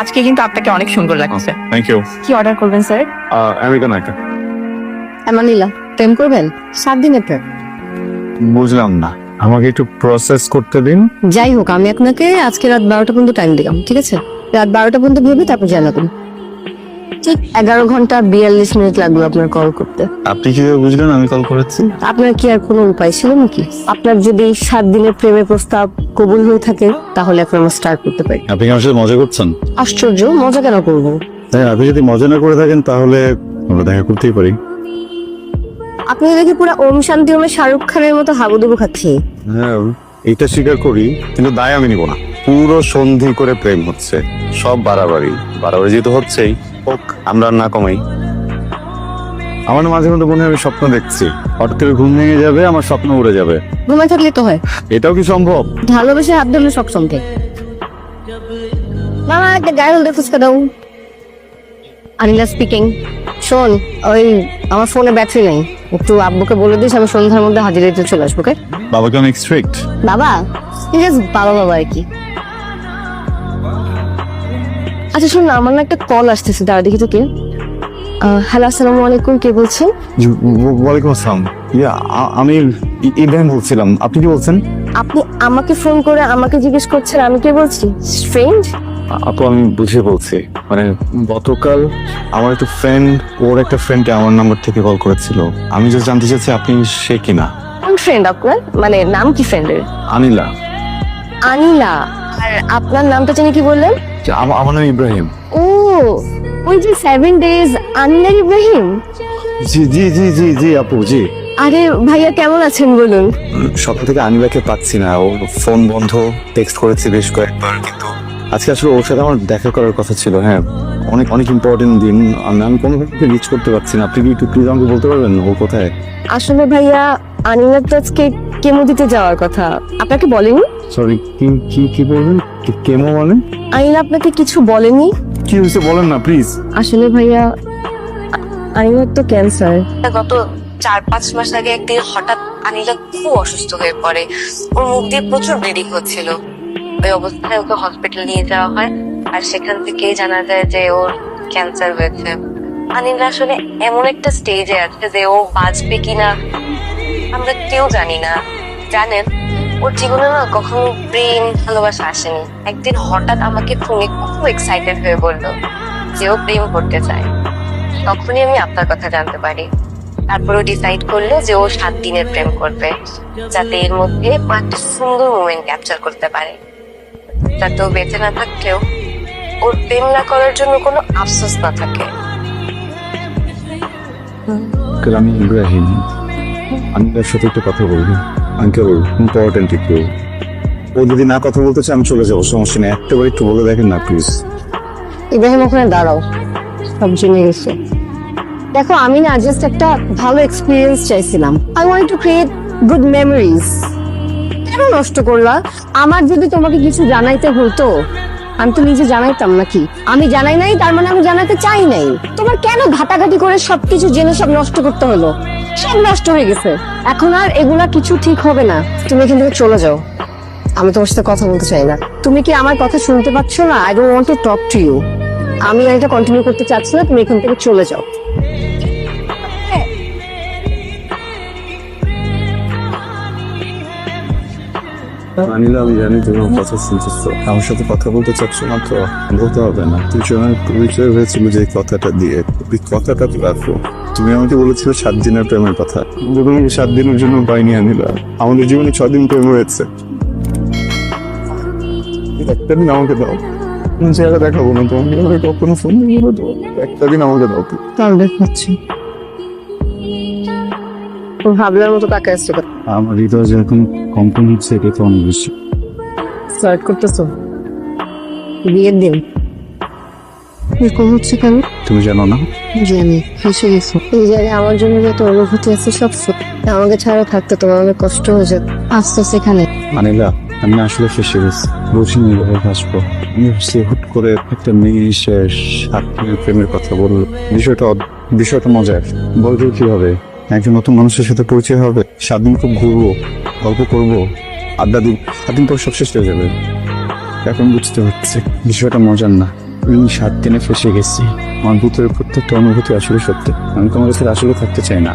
আজকে কিন্তু আপনাকে অনেক সুন্দর লাগছে। থ্যাংক ইউ কি অর্ডার করবেন স্যার আমেরিকান একটা। এমানিলা প্রেম করবেন? সাত দিনের প্রেম বুঝলাম না। আমাকে একটু প্রসেস করতে দিন। যাই হোক আমি আপনাকে আজকে রাত বারোটা পর্যন্ত টাইম দিলাম ঠিক আছে? রাত বারোটা পর্যন্ত ভেবে তারপর জানাবেন। ঠিক এগারো ঘণ্টা বিয়াল্লিশ মিনিট লাগল আপনার কল করতে। আপনি কীভাবে বুঝলেন আমি কল করেছি? আপনার কি আর কোনো উপায় ছিল নাকি? আপনার যদি সাত দিনের প্রেমের প্রস্তাব কবুল হয়ে থাকে তাহলে এখন আমরা স্টার্ট করতে পারি। আপনি কি আমার সাথে মজা করছেন? আশ্চর্য মজা কেন করব? হ্যাঁ আপনি যদি মজা না করে থাকেন তাহলে আমরা দেখা করতেই পারি। আপনি দেখি পুরো ওম শান্তি ওমে শাহরুখ খানের মতো হাবুডুবু খাচ্ছি। হ্যাঁ এইটা স্বীকার করি কিন্তু দায় আমি নিব না। পুরো সন্ধি করে প্রেম হচ্ছে সব বাড়াবাড়ি। বাড়াবাড়ি যেহেতু হচ্ছেই হোক আমরা না কমাই। আমার মাঝে মধ্যে মনে হয় আমি স্বপ্ন দেখছি। হঠাৎ করে ঘুম ভেঙে যাবে আমার স্বপ্ন উড়ে যাবে। ঘুমে থাকলে তো হয়। এটাও কি সম্ভব? ভালোবেসে হাত ধরলে সব সঙ্গে মামা একটা গায়ে হলদে ফুচকা দাও। আনিলা স্পিকিং শোন ওই আমার ফোনে ব্যাটারি নেই। একটু আব্বুকে বলে দিস আমি সন্ধ্যার মধ্যে হাজির চলে আসব ওকে? বাবাকে অনেক স্ট্রিক্ট বাবা? ঠিক আছে বাবা বাবা আর কি। আচ্ছা শোন না আমার না একটা কল আসতেছে দাঁড়া দেখি তো কে। হ্যালো আসসালামু আলাইকুম কে বলছেন? ওয়ালাইকুম আসসালাম। ইয়া আমি ইব্রাহিম বলছিলাম। আপনি কি বলছেন? আপনি আমাকে ফোন করে আমাকে জিজ্ঞেস করছেন আমি কে বলছি? স্ট্রেঞ্জ আপু আমি বুঝে বলছি। মানে গতকাল আমার একটা ফ্রেন্ড ওর একটা ফ্রেন্ডকে আমার নাম্বার থেকে কল করেছিল। আমি just জানতে চাচ্ছি আপনি সে কিনা। কোন ফ্রেন্ড আপনার? মানে নাম কি ফ্রেন্ডের আনিলা। আনিলা। আর আপনার নামটা জানি কি বললেন? আমার নাম ইব্রাহিম। ও ওই যে সেভেন ডেজ আনিলা ইব্রাহিম? জি জি জি জি জি আপু জি। আরে ভাইয়া কেমন আছেন বলুন? সকাল থেকে আনিলাকে পাচ্ছি না। ও ফোন বন্ধ টেক্সট করেছি বেশ কয়েকবার কিন্তু আজকে আসলে ওর সাথে আমার দেখা করার কথা ছিল হ্যাঁ। অনেক অনেক ইম্পর্টেন্ট দিন আমি আমি কোনোভাবে রিচ করতে পারছি না। আপনি কি একটু প্লিজ আমাকে বলতে পারবেন ও কোথায়? আসলে ভাইয়া আনিলার তো আজকে কেমো দিতে যাওয়ার কথা। আপনাকে বলেনি? সরি কি কি কি বলবেন? কেমো মানে? আনিলা আপনাকে কিছু বলেনি? কি হয়েছে বলেন না প্লিজ আসলে ভাইয়া আনিলার তো ক্যান্সার। গত চার পাঁচ মাস আগে একদিন হঠাৎ আনিলা খুব অসুস্থ হয়ে পড়ে। ওর মুখ দিয়ে প্রচুর ব্লিডিং হচ্ছিল। ওই অবস্থায় ওকে হসপিটাল নিয়ে যাওয়া হয়। আর সেখান থেকেই জানা যায় যে ওর ক্যান্সার হয়েছে। আনিলা আসলে এমন একটা স্টেজে আছে যে ও বাঁচবে কিনা আমরা কেউ জানি না। জানেন ওর জীবনে না কখনো প্রেম, ভালোবাসা আসেনি। একদিন হঠাৎ আমাকে ফোনে খুব এক্সাইটেড হয়ে বলল যে ও প্রেম করতে চায়। তখনই আমি আপনার কথা জানতে পারি। তারপরে ডিসাইড করল যে ও সাত দিনের প্রেম করবে, যাতে এর মধ্যে পাঁচটা সুন্দর মোমেন্ট ক্যাপচার করতে পারে। যাতে ও বেঁচে না থাকলেও ওর প্রেম না করার জন্য কোনো আফসোস না থাকে। আমি ইব্রাহিম। আমি তার সাথে একটু কথা বলব। আঙ্কেল ইম্পর্টেন্ট একটু। ও যদি না কথা বলতে চায়, আমি চলে যাব, সমস্যা নেই। একটা একটাবার একটু বলে দেখেন না প্লিজ ইব্রাহিম, ওখানে দাঁড়াও। সব জেনে গেছে। দেখো, আমি না জাস্ট একটা ভালো এক্সপিরিয়েন্স চাইছিলাম। I want to create good memories কেন নষ্ট করলা? আমার যদি তোমাকে কিছু জানাইতে হতো, আমি তো নিজে জানাইতাম নাকি? আমি জানাই নাই, তার মানে আমি জানাতে চাই নাই। তোমার কেন ঘাটাঘাটি করে সবকিছু জেনে সব নষ্ট করতে হলো? সব নষ্ট হয়ে গেছে। এখন আর এগুলা কিছু ঠিক হবে না। তুমি এখান থেকে চলে যাও। আমি তোমার সাথে কথা বলতে চাই না। তুমি কি আমার কথা শুনতে পাচ্ছ না? I don't want to talk to you আমি আর এটা কন্টিনিউ করতে চাচ্ছি না তুমি এখান থেকে চলে যাও। আনিলা আমি জানি তুমি আমার কথা শুনতেছ। আমার সাথে কথা বলতে চাচ্ছ না তো বলতে হবে না। দুজনের পরিচয় হয়েছিল যে কথাটা দিয়ে। কথাটা তো রাখো। তুমি আমাকে বলেছিলে সাত দিনের প্রেমের কথা। আমি সাত দিনের জন্য পাইনি আনিলা আমাদের জীবনে ছ দিন প্রেম হয়েছে। একটা দিন আমাকে দাও। কোন জায়গা দেখাবো না তোমাকে আমি কখনো ফোন দিয়ে তো একটা দিন আমাকে দাও। তো তার দেখাচ্ছি ভাবলার মতো টাকা আসছে আমার হৃদয় যেরকম কম্পন হচ্ছে এটা তো অনেক বেশি স্টার্ট করতেছো? বিয়ের দিন। এরকম হচ্ছে কেন তুমি জানো না? জানি ফেসে গেছো। এই জায়গায় আমার জন্য যত অনুভূতি আছে সব সত্যি। আমাকে ছাড়া থাকতে তোমার অনেক কষ্ট হয়ে যেত আসতো সেখানে। মানিলা আমি আসলে ফেসে গেছি। বুঝিনি এভাবে হাসবো। আমি ভাবছি হুট করে একটা মেয়ে এসে সাত প্রেমের কথা বলল বিষয়টা বিষয়টা মজার। বলবে কীভাবে? একজন নতুন মানুষের সাথে পরিচয় হবে সাত দিন খুব ঘুরবো গল্প করব আড্ডা দিন পর সব শেষ হয়ে যাবে। এখন বুঝতে হচ্ছে বিষয়টা মজার না। এই সাত দিনে ফেসে গেছি। আমার ভিতরে প্রত্যেকটা অনুভূতি আসলে সত্যি। আমি তোমার কাছে আসলে থাকতে চাই না।